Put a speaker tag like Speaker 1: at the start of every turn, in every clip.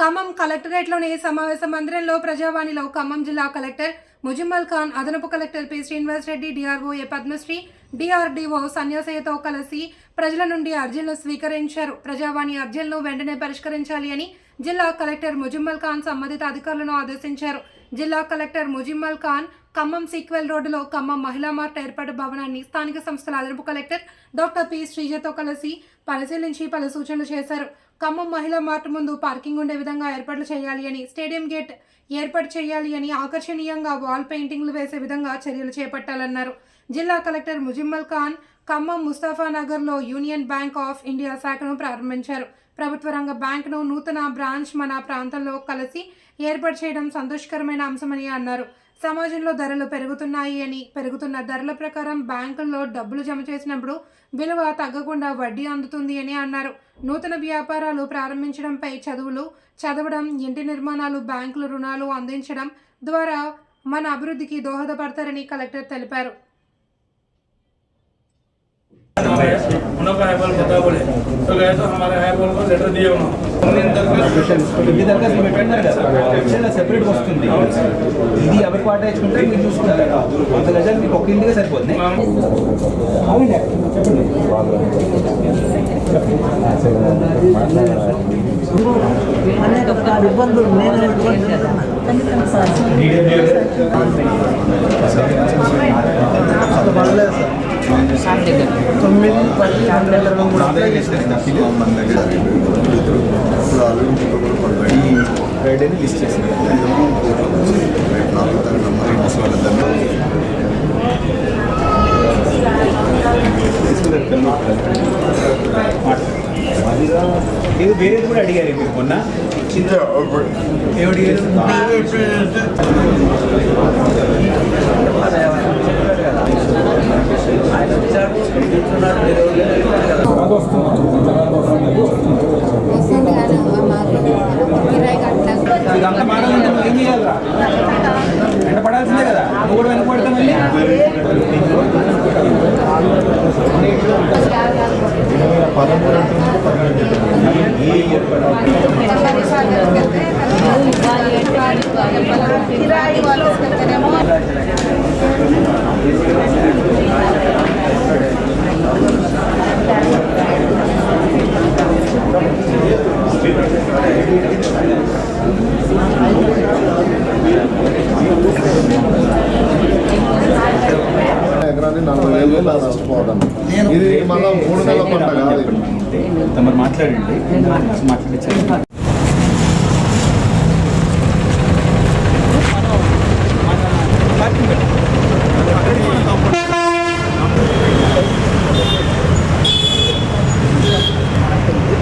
Speaker 1: ఖమ్మం కలెక్టరేట్లోని సమావేశ మందిరంలో ప్రజావాణిలో ఖమ్మం జిల్లా కలెక్టర్ ముజిమ్మల్ ఖాన్ అదనపు collector P. Srinivas Reddy DRO A. Padmashri DRDO సన్యాసయ్యతో కలిసి ప్రజల నుండి అర్జీలను స్వీకరించారు. ప్రజావాణి అర్జీలను వెంటనే పరిష్కరించాలి అని జిల్లా కలెక్టర్ ముజిమ్మల్ ఖాన్ సంబంధిత అధికారులను ఆదేశించారు. జిల్లా కలెక్టర్ ముజిమ్మల్ ఖాన్ ఖమ్మం సీక్వెల్ రోడ్డులో ఖమ్మం మహిళా మార్ట్ ఏర్పాటు భవనాన్ని స్థానిక సంస్థల అదనపు కలెక్టర్ డాక్టర్ పి. శ్రీజతో కలిసి పరిశీలించి పలు సూచనలు చేశారు. ఖమ్మం మహిళా మార్ట్ ముందు పార్కింగ్ ఉండే విధంగా ఏర్పాట్లు చేయాలి అని స్టేడియం గేట్ ఏర్పాటు చేయాలి అని ఆకర్షణీయంగా వాల్ పెయింటింగ్లు వేసే విధంగా చర్యలు చేపట్టాలన్నారు. జిల్లా కలెక్టర్ ముజిమ్మల్ ఖాన్ ఖమ్మం ముస్తాఫా నగర్లో యూనియన్ బ్యాంక్ ఆఫ్ ఇండియా శాఖను ప్రారంభించారు. ప్రభుత్వ రంగ బ్యాంకును నూతన బ్రాంచ్ మన ప్రాంతంలో కలిసి ఏర్పాటు చేయడం సంతోషకరమైన అంశమని అన్నారు. సమాజంలో ధరలు పెరుగుతున్నాయి అని పెరుగుతున్న ధరల ప్రకారం బ్యాంకుల్లో డబ్బులు జమ చేసినప్పుడు విలువ తగ్గకుండా వడ్డీ అందుతుంది అని అన్నారు నూతన వ్యాపారాలు ప్రారంభించడంపై చదువులు చదవడం ఇంటి నిర్మాణాలు బ్యాంకులు రుణాలు అందించడం ద్వారా మన అభివృద్ధికి దోహదపడతారని కలెక్టర్ తెలిపారు
Speaker 2: उन का हाईबॉल बता बोले तो गए तो हमारे हाईबॉल को लेटर दिए उन्होंने
Speaker 3: ఇది దరఖాస్తు పెట్టండి కదా సెక్షన్ సెపరేట్ వస్తుంది ఇది ఎవరి పాట వేసుకుంటే మీరు చూసుకుంటారు అంత గజాలు మీకు ఒక ఇంటిగా సరిపోతుంది
Speaker 4: అనేక ఇబ్బందులు నేను ఎదుర్కొంటున్నాను కదా. తొమ్మిది పది రెండు వేల ఇరవై మూడు అప్లై చేశాను
Speaker 3: ఫ్రైడేని లిస్ట్ చేసింది. ఇది వేరేది కూడా అడిగారు మీరు మొన్న? ఏం అడిగారు?
Speaker 4: ఆయన వచ్చాడు కూర్చున్నాడు మీరు ఎవరు
Speaker 3: నువ్వు ఏం పడాల్సిందే కదా. నువ్వు కూడా వెనక మళ్ళీ?
Speaker 5: కిరాయి వాళ్ళు
Speaker 6: ఎకరాన్ని నలభై వేలు నష్టపోవడం ఇది మళ్ళీ మూడు నెలల పంట కాదు ఇది.
Speaker 3: తమరు మాట్లాడండి. మాట్లాడించారు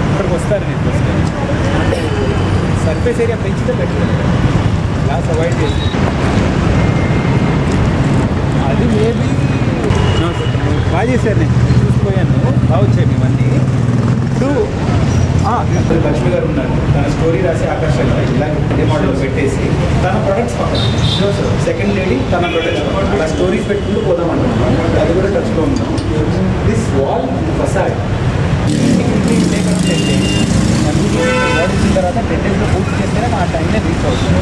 Speaker 3: ఇక్కడికి వస్తారు నేను సర్ఫేస్ ఏరియా పెంచితే బెటర్ గ్లాస్ అవాయిడ్ చేసి అది మేబీ బాగా చేశారు నేను చూసిపోయాను. బాగా వచ్చాయి ఇవన్నీ ఇప్పుడు ఆ, లక్ష్మి గారు ఉన్నారు. తన స్టోరీ రాసి ఆకర్షణ ఇలా ఇదే మోడల్ పెట్టేసి తన ప్రొడక్ట్స్ పక్కన సెకండ్ లేడీ తన ప్రొడక్ట్స్ అలా స్టోరీస్ పెట్టుకుంటూ పోదాం అంటున్నాను అది కూడా టచ్లో ఉన్నాం దిస్ వాల్ ఫసాడ్ వచ్చిన తర్వాత టెన్ డేస్లో పూర్తి చేస్తేనే మా టైంలో రీచ్ అవుతుంది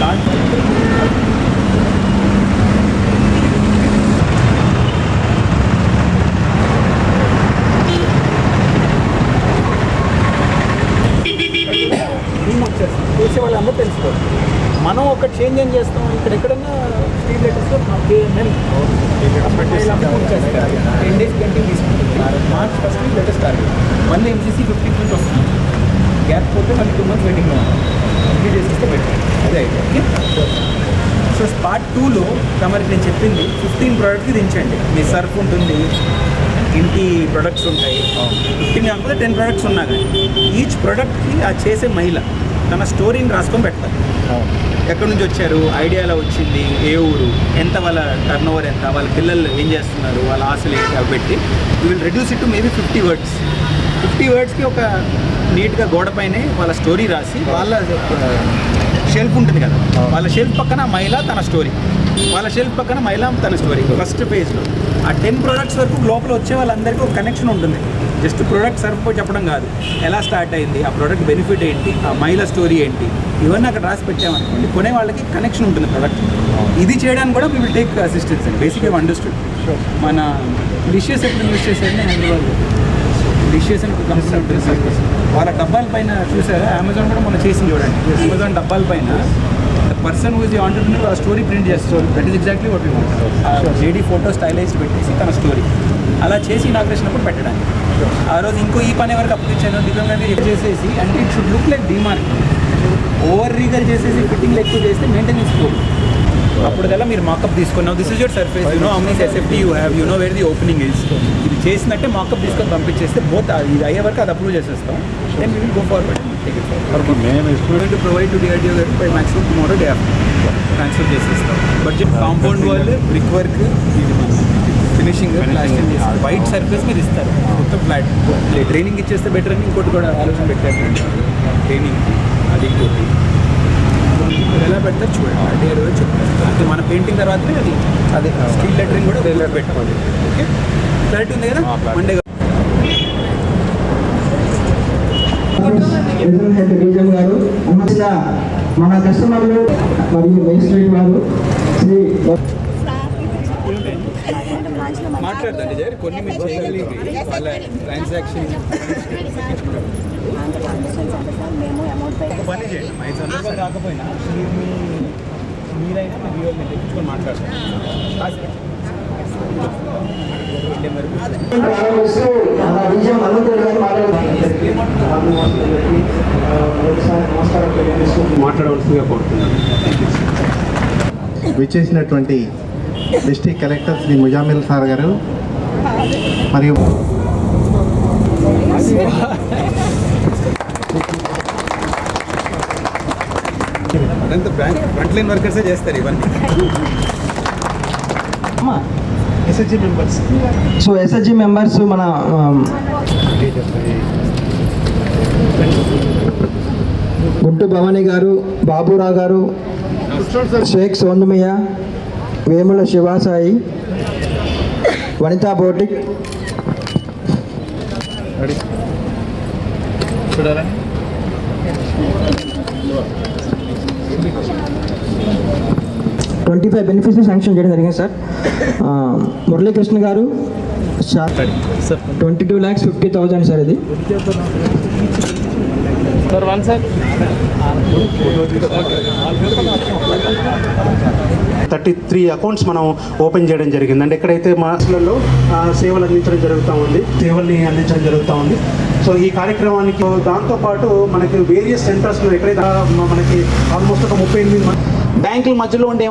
Speaker 3: దాంట్లో టీమ్ వచ్చేస్తుంది చేసే వాళ్ళందరూ తెలుసుకోవాలి మనం ఒక చేంజ్ ఏం చేస్తాం ఇక్కడ ఎక్కడన్నా స్టీల్ లెటర్స్లో టెన్ డేస్ పెయింటింగ్ తీసుకుంటుంది మార్చ్ ఫస్ట్ లేటెస్ట్ టార్గెట్ మళ్ళీ ఎంసీసీ ఫిఫ్టీన్ నుంచి వస్తుంది గ్యాప్ పోతే మళ్ళీ టూ మంత్స్ వెయిటింగ్లో ఉంటాం కంప్లీట్ చేసేస్తే బెటర్ అదే అయితే. సో పార్ట్ టూలో తమరికి నేను చెప్పింది ఫిఫ్టీన్ ప్రోడక్ట్కి దించండి. మీ సర్ఫ్ ఉంటుంది ఇంటి ప్రొడక్ట్స్ ఉంటాయి. ఫిఫ్టీన్ కాకపోతే టెన్ ప్రొడక్ట్స్ ఉన్నా కానీ ఈచ్ ప్రోడక్ట్కి ఆ చేసే మహిళ తన స్టోరీని రాసుకొని పెడతారు. ఎక్కడి నుంచి వచ్చారు ఐడియా ఎలా వచ్చింది ఏ ఊరు ఎంత వాళ్ళ టర్న్ ఓవర్ ఎంత వాళ్ళ పిల్లలు ఏం చేస్తున్నారు వాళ్ళ ఆశలు ఏంటి అవి పెట్టి you will reduce it to maybe fifty words fifty వర్డ్స్కి ఒక నీట్గా గోడ పైనే వాళ్ళ స్టోరీ రాసి వాళ్ళ షెల్ఫ్ ఉంటుంది కదా. వాళ్ళ షెల్ఫ్ పక్కన మహిళ తన స్టోరీ. వాళ్ళ షెల్ఫ్ పక్కన మహిళ తన స్టోరీ ఫస్ట్ పేజ్లో ఆ టెన్ ప్రొడక్ట్స్ వరకు లోపల వచ్చే వాళ్ళందరికీ ఒక కనెక్షన్ ఉంటుంది. జస్ట్ ప్రోడక్ట్ సర్ఫ్ చెప్పడం కాదు. ఎలా స్టార్ట్ అయింది? ఆ ప్రోడక్ట్ బెనిఫిట్ ఏంటి? ఆ మహిళ స్టోరీ ఏంటి? ఇవన్నీ అక్కడ రాసి పెట్టామనుకోండి కొనే వాళ్ళకి కనెక్షన్ ఉంటుంది ప్రోడక్ట్. ఇది చేయడానికి కూడా వీ విల్ టేక్ అసిస్టెన్స్ అండి. బేసిక్గా అండర్స్టూడ్ మన డిషెస్ ఎప్పుడు యూస్ చేసేది హైదరాబాద్ డిషెస్ అని కంపెనీ ఉంటుంది సార్ వాళ్ళ డబ్బాల పైన చూసారా? అమెజాన్ కూడా మనం చేసింది చూడండి. అమెజాన్ డబ్బాల పైన ద పర్సన్ హూజ్ ఆంటర్ప్రినర్ ఆ స్టోరీ ప్రింట్ చేస్తారు. That is exactly what you want lady photo stylise పెట్టేసి తన స్టోరీ అలా చేసి ఇనాగ్రేషన్ అప్పుడు పెట్టడానికి. ఆ రోజు ఇంకో ఈ పని వరకు అప్పించాను దిగం గాంధీ చేసేసి అంటే ఇట్ షుడ్ లుక్ లైక్ డిమార్క్ ఓవర్ రీగర్ చేసేసి ఫిట్టింగ్ ఎక్కువ చేస్తే మెయింటెనెన్స్ పోదు అప్పుడు కల్లా మీరు మాకప్ తీసుకున్నావు. This is your surface you know how many SFT you have you know where the opening is ఇది చేసినట్టే మాకప్ తీసుకొని పంపించేస్తే బోత్ ఇది అయ్యే వరకు అది అప్రూవ్ చేసేస్తాం. Then we will go forward మేము ప్రొవైడ్ టు డిఆర్డిఓ గారు by maximum tomorrow day transfer చేసేస్తాం. Budget compound wall brick work ఇది ఫినిషింగ్ ప్లాస్టింగ్ చేస్తారు వైట్ సర్ఫేస్ మీరు ఇస్తారు. మొత్తం ఫ్లాట్ ట్రైనింగ్ ఇచ్చేస్తే బెటర్ అని ఇంకోటి కూడా ఆలోచన పెట్టారు. ట్రైనింగ్ అది ఇంకోటి. ఎలా పెడతారు చూడండి. అంటే రోజు అంటే మన పెయింటింగ్ తర్వాతనే అది అది స్టీల్ లెటరింగ్ కూడా పెట్టుకోండి ఓకే? క్లారిటీ ఉంది కదా? మండే
Speaker 4: గారు మన కస్టమర్లు మరియు మేజిస్ట్రేట్ వారు శ్రీ
Speaker 3: మాట్లాడదండి జరి కొన్ని మీరు చేయగలిగి వాళ్ళ ట్రాన్సాక్షన్ పని చేయండి మా ఈ సందర్భం కాకపోయినా మీరు మీ- మీరైనా మీ వీళ్ళని తెప్పించుకొని
Speaker 4: తెలియజేస్తూ
Speaker 7: మాట్లాడవలసిందిగా కోరుతున్నాను. విచ్చేసినటువంటి district collector Shri Muzamil sir గారు మరియు
Speaker 3: అదంతా ఫ్రంట్ లైన్ వర్కర్సే చేస్తారు ఇవన్నీ.
Speaker 7: SSG members
Speaker 4: so SSG members మన ఆమ్, గుంటు భవానీ గారు బాబురావు గారు Sheikh Sondamayya Vemula Sivasai Vanitha boutique. Twenty five benefits sanction చేయడం జరిగింది సార్ మురళీకృష్ణ గారు twenty two lakhs fifty thousand sir ఇది.
Speaker 7: థర్టీ త్రీ అకౌంట్స్ మనం ఓపెన్ చేయడం జరిగింది. అంటే ఎక్కడైతే మాస్లలో సేవలు అందించడం జరుగుతూ ఉంది సేవల్ని అందించడం జరుగుతూ ఉంది. సో ఈ కార్యక్రమానికి దాంతోపాటు మనకి వేరియస్ సెంటర్స్లో ఎక్కడైతే మనకి ఆల్మోస్ట్ ఒక ముప్పై ఎనిమిది బ్యాంకుల మధ్యలో ఉండే